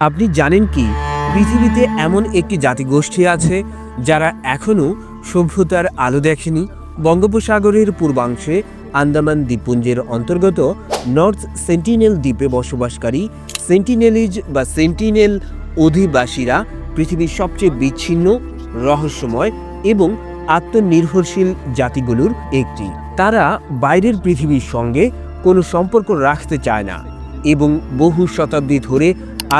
আপনি জানেন কি, পৃথিবীতে এমন একটি জাতিগোষ্ঠী আছে যারা এখনও সভ্যতার আলো দেখেনি। বঙ্গোপসাগরের পূর্বাংশে আন্দামান দ্বীপপুঞ্জের অন্তর্গত নর্থ সেন্টিনেল দ্বীপে বসবাসকারী সেন্টিনেলিজ বা সেন্টিনেল অধিবাসীরা পৃথিবীর সবচেয়ে বিচ্ছিন্ন, রহস্যময় এবং আত্মনির্ভরশীল জাতিগুলোর একটি। তারা বাইরের পৃথিবীর সঙ্গে কোনো সম্পর্ক রাখতে চায় না এবং বহু শতাব্দী ধরে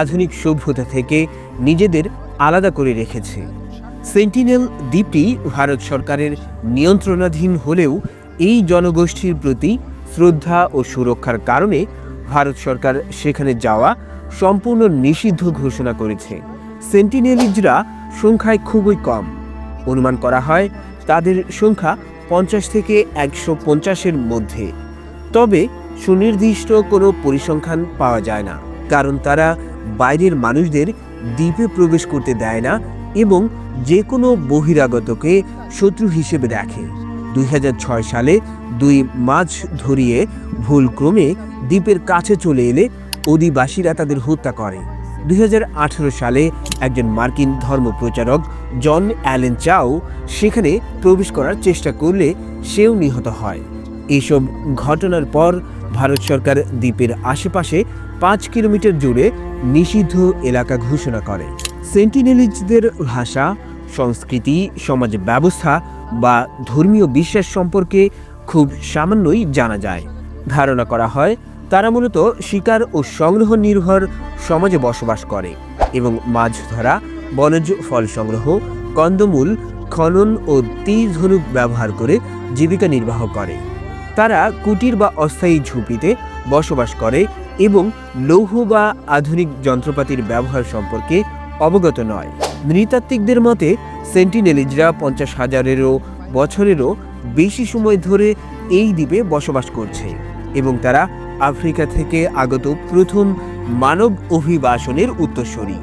আধুনিক সভ্যতা থেকে নিজেদের আলাদা করে রেখেছে। সেন্টিনেল দ্বীপটি ভারত সরকারের নিয়ন্ত্রণাধীন হলেও এই জনগোষ্ঠীর প্রতি শ্রদ্ধা ও সুরক্ষার কারণে ভারত সরকার সেখানে যাওয়া সম্পূর্ণ নিষিদ্ধ ঘোষণা করেছে। সেন্টিনেলিজরা সংখ্যায় খুবই কম। অনুমান করা হয় তাদের সংখ্যা পঞ্চাশ থেকে একশো পঞ্চাশের মধ্যে। তবে সুনির্দিষ্ট কোনো পরিসংখ্যান পাওয়া যায় না, কারণ তারা বাইরের মানুষদের দ্বীপে প্রবেশ করতে দেয় না এবং যে কোনো বহিরাগতকে শত্রু হিসেবে দেখে। দুই হাজার ছয় সালে দুই মাছ ধরিয়ে ভুলক্রমে দ্বীপের কাছে চলে এলে অধিবাসীরা তাদের হত্যা করে। দুই হাজার আঠারো সালে একজন মার্কিন ধর্মপ্রচারক জন অ্যালেন চাও সেখানে প্রবেশ করার চেষ্টা করলে সেও নিহত হয়। এসব ঘটনার পর ভারত সরকার দ্বীপের আশেপাশে পাঁচ কিলোমিটার জুড়ে নিষিদ্ধ এলাকা ঘোষণা করে। সেন্টিনেলিজদের ভাষা, সংস্কৃতি, সমাজ ব্যবস্থা বা ধর্মীয় বিশ্বাস সম্পর্কে খুব সামান্যই জানা যায়। ধারণা করা হয়, তারা মূলত শিকার ও সংগ্রহ নির্ভর সমাজে বসবাস করে এবং মাছ ধরা, বনজ ফল সংগ্রহ, কন্দমূল, খনন ও তীর ধনুক ব্যবহার করে জীবিকা নির্বাহ করে। তারা কুটির বা অস্থায়ী ঝুঁপিতে বসবাস করে এবং লৌহ বা আধুনিক যন্ত্রপাতির ব্যবহার সম্পর্কে অবগত নয়। নৃতাত্ত্বিকদের মতে, সেন্টিনেলিজরা পঞ্চাশ হাজারেরও বছরেরও বেশি সময় ধরে এই দ্বীপে বসবাস করছে এবং তারা আফ্রিকা থেকে আগত প্রথম মানব অভিবাসনের উত্তরসূরি।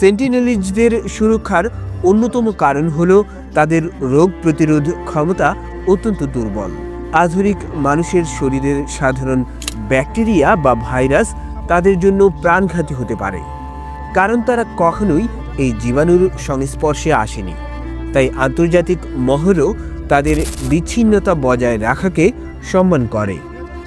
সেন্টিনেলিজদের সুরক্ষার অন্যতম কারণ হল তাদের রোগ প্রতিরোধ ক্ষমতা অত্যন্ত দুর্বল। আধুনিক মানুষের শরীরের সাধারণ ব্যাকটেরিয়া বা ভাইরাস তাদের জন্য প্রাণঘাতী হতে পারে। কারণ তারা কখনোই এই জীবাণুর সংস্পর্শে আসেনি। তাই আন্তর্জাতিক মহরও তাদের বিচ্ছিন্নতা বজায় রাখাকে সম্মান করে।